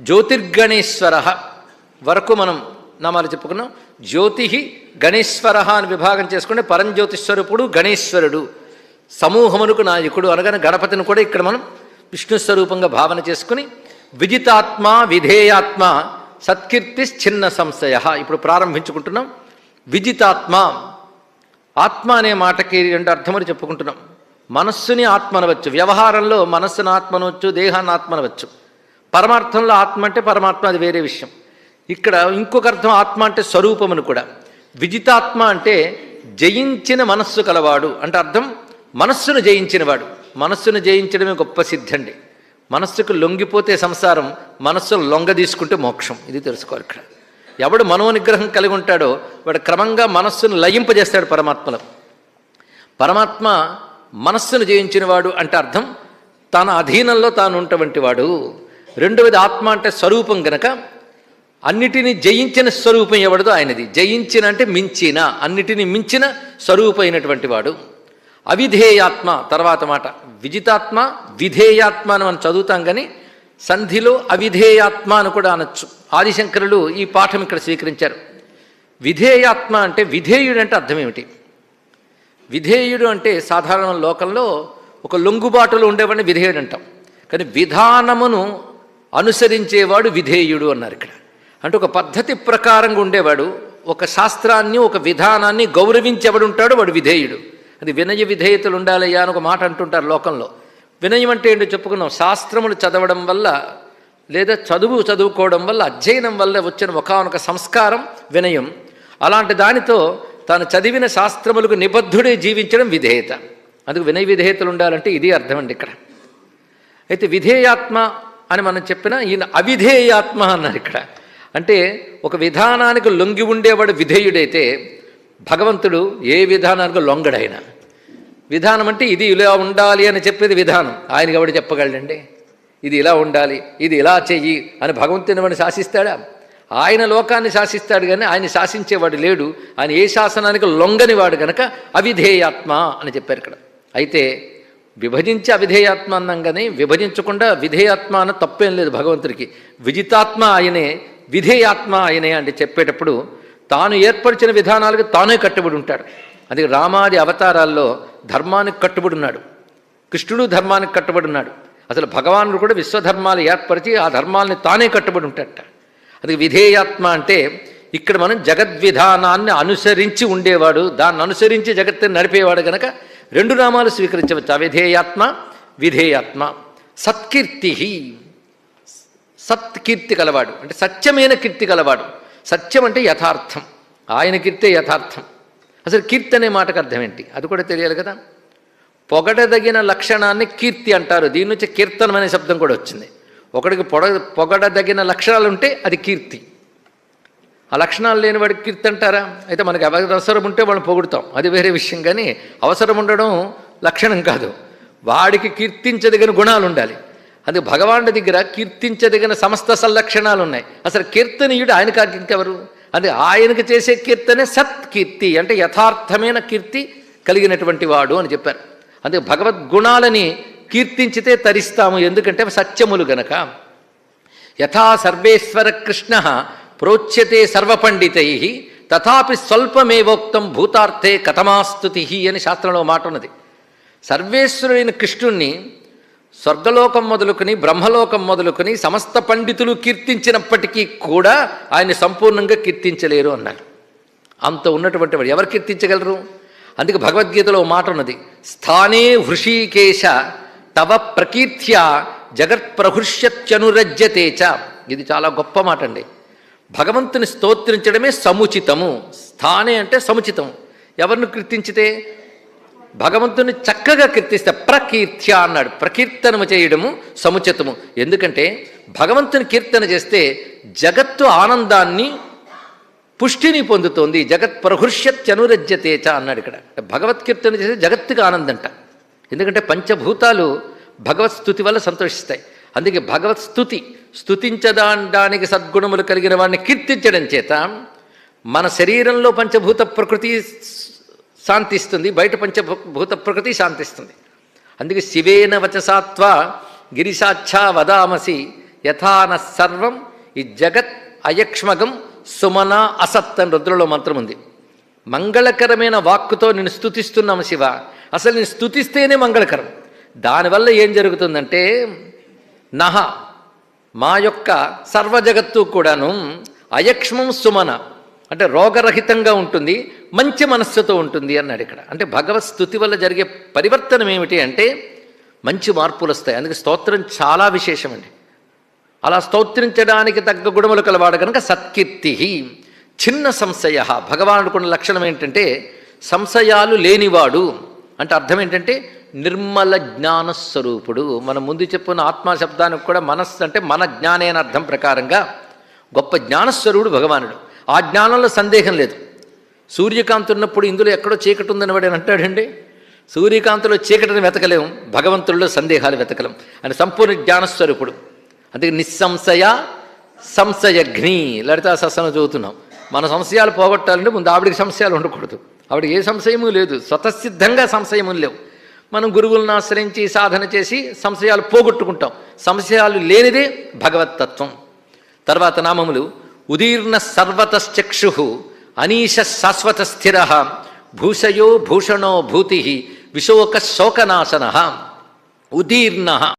జ్యోతిర్గణేశ్వర వరకు మనం నామాలు చెప్పుకున్నాం. జ్యోతి గణేశ్వర అని విభాగం చేసుకుంటే పరంజ్యోతిస్వరూపుడు గణేశ్వరుడు. సమూహమునకు నాయకుడు అనగానే గణపతిని కూడా ఇక్కడ మనం విష్ణు స్వరూపంగా భావన చేసుకుని విజితాత్మ విధేయాత్మ సత్కీర్తి చిన్న సంశయ ఇప్పుడు ప్రారంభించుకుంటున్నాం. విజితాత్మ ఆత్మ అనే మాటకి రెండు అర్థములు చెప్పుకుంటున్నాం. మనస్సుని ఆత్మ అనవచ్చు వ్యవహారంలో మనస్సును ఆత్మ అనవచ్చు దేహాన్ని ఆత్మ అనవచ్చు పరమార్థంలో ఆత్మ అంటే పరమాత్మ అది వేరే విషయం. ఇక్కడ ఇంకొక అర్థం ఆత్మ అంటే స్వరూపమును కూడా. విజితాత్మ అంటే జయించిన మనస్సు కలవాడు అంటే అర్థం మనస్సును జయించినవాడు. మనస్సును జయించడమే గొప్ప సిద్ధండి మనస్సుకు లొంగిపోతే సంసారం మనస్సును లొంగ తీసుకుంటే మోక్షం. ఇది తెలుసుకోవాలి ఇక్కడ. ఎవడు మనోనిగ్రహం కలిగి ఉంటాడో వాడు క్రమంగా మనస్సును లయింపజేస్తాడు పరమాత్మలో. పరమాత్మ మనస్సును జయించినవాడు అంటే అర్థం తన అధీనంలో తాను ఉంటవంటి వాడు. రెండవది ఆత్మ అంటే స్వరూపం గనక అన్నిటినీ జయించిన స్వరూపం ఎవడదో ఆయనది. జయించిన అంటే మించిన అన్నిటినీ మించిన స్వరూపమైనటువంటి వాడు. అవిధేయాత్మ తర్వాత మాట విజితాత్మ విధేయాత్మ అని మనం చదువుతాం కానీ సంధిలో అవిధేయాత్మ అని కూడా అనొచ్చు. ఆదిశంకరులు ఈ పాఠం ఇక్కడ స్వీకరించారు. విధేయాత్మ అంటే విధేయుడు అంటే అర్థం ఏమిటి? విధేయుడు అంటే సాధారణ లోకంలో ఒక లొంగుబాటులో ఉండేవాడిని విధేయుడు అంటాం. కానీ విధానమును అనుసరించేవాడు విధేయుడు అన్నారు ఇక్కడ. అంటే ఒక పద్ధతి ప్రకారంగా ఉండేవాడు ఒక శాస్త్రాన్ని ఒక విధానాన్ని గౌరవించేవాడు ఉంటాడు వాడు విధేయుడు. అది వినయ విధేయతలు ఉండాలయ్యా అని ఒక మాట అంటుంటారు లోకంలో. వినయం అంటే ఏంటో చెప్పుకున్నాం. శాస్త్రములు చదవడం వల్ల లేదా చదువు చదువుకోవడం వల్ల అధ్యయనం వల్ల వచ్చిన ఒకనొక సంస్కారం వినయం. అలాంటి దానితో తాను చదివిన శాస్త్రములకు నిబద్ధుడే జీవించడం విధేయత. అందుకు వినయ విధేయతలు ఉండాలంటే ఇది అర్థం అండి ఇక్కడ. అయితే విధేయాత్మ అని మనం చెప్పిన ఈయన అవిధేయాత్మ అన్నారు ఇక్కడ. అంటే ఒక విధానానికి లొంగి ఉండేవాడు విధేయుడైతే భగవంతుడు ఏ విధానానికి లొంగడైనా. విధానం అంటే ఇది ఇలా ఉండాలి అని చెప్పేది విధానం. ఆయనకి ఎవడు చెప్పగలడండి? ఇది ఇలా ఉండాలి ఇది ఇలా చెయ్యి అని భగవంతుని వాడిని శాసిస్తాడా? ఆయన లోకాన్ని శాసిస్తాడు కానీ ఆయన శాసించేవాడు లేడు. ఆయన ఏ శాసనానికి లొంగని వాడు గనక అవిధేయాత్మ అని చెప్పారు ఇక్కడ. అయితే విభజించి అవిధేయాత్మ అన్నాం కానీ విభజించకుండా విధేయాత్మ అన్న తప్పేం లేదు భగవంతుడికి. విజితాత్మ ఆయనే విధేయాత్మ ఆయనే అంటే చెప్పేటప్పుడు తాను ఏర్పరిచిన విధానాలకు తానే కట్టుబడి ఉంటాడు. అది రామాది అవతారాల్లో ధర్మానికి కట్టుబడి ఉన్నాడు. కృష్ణుడు ధర్మానికి కట్టుబడి ఉన్నాడు. అసలు భగవానుడు కూడా విశ్వధర్మాలు ఏర్పరిచి ఆ ధర్మాలని తానే కట్టుబడి ఉంటాడట. అది విధేయాత్మ అంటే ఇక్కడ మనం జగద్విధానాన్ని అనుసరించి ఉండేవాడు దాన్ని అనుసరించి జగత్తుని నడిపేవాడు కనుక రెండు నామాలు స్వీకరించవచ్చు అవిధేయాత్మ విధేయాత్మ. సత్కీర్తి సత్కీర్తి కలవాడు. అంటే సత్యమైన కీర్తి కలవాడు. సత్యం అంటే యథార్థం. ఆయన కీర్తే యథార్థం. అసలు కీర్తి అనే మాటకు అర్థం ఏంటి? అది కూడా తెలియాలి కదా. పొగడదగిన లక్షణాన్ని కీర్తి అంటారు. దీని నుంచి కీర్తనం అనే శబ్దం కూడా వచ్చింది. ఒకడికి పొడ పొగడదగిన లక్షణాలు ఉంటే అది కీర్తి. ఆ లక్షణాలు లేని వాడికి కీర్తి అంటారా? అయితే మనకి అవసరం ఉంటే వాళ్ళని పొగుడతాం. అది వేరే విషయం. కానీ అవసరం ఉండడం లక్షణం కాదు. వాడికి కీర్తించదగిన గుణాలు ఉండాలి. అది భగవానుడి దగ్గర కీర్తించదగిన సమస్త సల్లక్షణాలు ఉన్నాయి. అసలు కీర్తనీయుడు ఆయన కాకి ఇంకెవరు? అది ఆయనకు చేసే కీర్తనే సత్కీర్తి అంటే యథార్థమైన కీర్తి కలిగినటువంటి వాడు అని చెప్పారు. అందుకే భగవద్గుణాలని కీర్తించితే తరిస్తాము. ఎందుకంటే సత్యములు గనక. యథా సర్వేశ్వర కృష్ణ ప్రోచ్యతే సర్వపండితై తథాపి స్వల్పమేవోక్తం భూతార్థే కథమాస్తుతి అని శాస్త్రంలో మాట ఉన్నది. సర్వేశ్వరుడైన కృష్ణుణ్ణి స్వర్గలోకం మొదలుకొని బ్రహ్మలోకం మొదలుకొని సమస్త పండితులు కీర్తించినప్పటికీ కూడా ఆయన సంపూర్ణంగా కీర్తించలేరు అన్నారు అంత ఉన్నటువంటి వాడు ఎవరు కీర్తించగలరు? అందుకే భగవద్గీతలో మాట ఉన్నది. స్థానే హృషీకేశ తవ ప్రకీర్త్య జగత్ప్రహృష్యత్యనురజ్యతే చ. ఇది చాలా గొప్ప మాట అండి భగవంతుని స్తోత్రించడమే సముచితము. స్థానే అంటే సముచితం. ఎవరిని కీర్తించితే? భగవంతుని చక్కగా కీర్తిస్తే ప్రకీర్త్య అన్నాడు. ప్రకీర్తనము చేయడము సముచితము. ఎందుకంటే భగవంతుని కీర్తన చేస్తే జగత్తు ఆనందాన్ని పుష్టిని పొందుతోంది. జగత్ ప్రహృష్యత్యనురజ్యతేచ అన్నాడు ఇక్కడ. భగవత్ కీర్తన చేస్తే జగత్తుకి ఆనందంట. ఎందుకంటే పంచభూతాలు భగవత్ స్థుతి వల్ల సంతోషిస్తాయి. అందుకే భగవత్ స్థుతి స్థుతించదానికి సద్గుణములు కలిగిన వాడిని కీర్తించడం చేత మన శరీరంలో పంచభూత ప్రకృతి శాంతిస్తుంది బయట పంచభూత ప్రకృతి శాంతిస్తుంది. అందుకే శివేన వచసాత్వ గిరిసాచ్ఛా వదామసి యథాన సర్వం ఈ జగత్ అయక్ష్మగం సుమన అసత్ అని రుద్రలో మంత్రం ఉంది. మంగళకరమైన వాక్కుతో నేను స్థుతిస్తున్నాము శివ. అసలు నేను స్తుతిస్తేనే మంగళకరం. దానివల్ల ఏం జరుగుతుందంటే నహ మా యొక్క సర్వజగత్తు కూడాను అయక్ష్మం సుమన అంటే రోగరహితంగా ఉంటుంది మంచి మనస్సుతో ఉంటుంది అన్నాడు ఇక్కడ. అంటే భగవత్ స్థుతి వల్ల జరిగే పరివర్తనం ఏమిటి అంటే మంచి మార్పులు వస్తాయి. అందుకే స్తోత్రం చాలా విశేషమండి అలా స్తోత్రించడానికి తగ్గ గుణములు కలవాడు కనుక సత్కీర్తి చిన్న సంశయ. భగవానుడుకున్న లక్షణం ఏంటంటే సంశయాలు లేనివాడు. అంటే అర్థం ఏంటంటే నిర్మల జ్ఞానస్వరూపుడు మన మనం ముందు చెప్పుకున్న ఆత్మ శబ్దానికి కూడా మనస్సు అంటే మన జ్ఞానేన అర్థం ప్రకారంగా గొప్ప జ్ఞానస్వరూపుడు భగవానుడు. ఆ జ్ఞానంలో సందేహం లేదు. సూర్యకాంతి ఉన్నప్పుడు ఇందులో ఎక్కడో చీకటి ఉందని వాడు అంటాడండి? సూర్యకాంతిలో చీకటిని వెతకలేం భగవంతుల్లో సందేహాలు వెతకలేం అని సంపూర్ణ జ్ఞానస్వరూపుడు. అందుకే నిస్సంశయ సంశయఘ్ని. లలితా సస్సన చదువుతున్నాం. మన సంశయాలు పోగొట్టాలంటే ముందు ఆవిడికి సంశయాలు ఉండకూడదు. ఆవిడ ఏ సంశయము లేదు. స్వతసిద్ధంగా సంశయము లేవు. మనం గురువులను ఆశ్రయించి సాధన చేసి సంశయాలు పోగొట్టుకుంటాం. సంశయాలు లేనిదే భగవత్తత్వం. తర్వాత నామములు ఉదీర్ణ సర్వతశ్చక్షు అనీశ శాశ్వత స్థిర భూషయో భూషణో భూతి విశోక శోకనాశన ఉదీర్ణ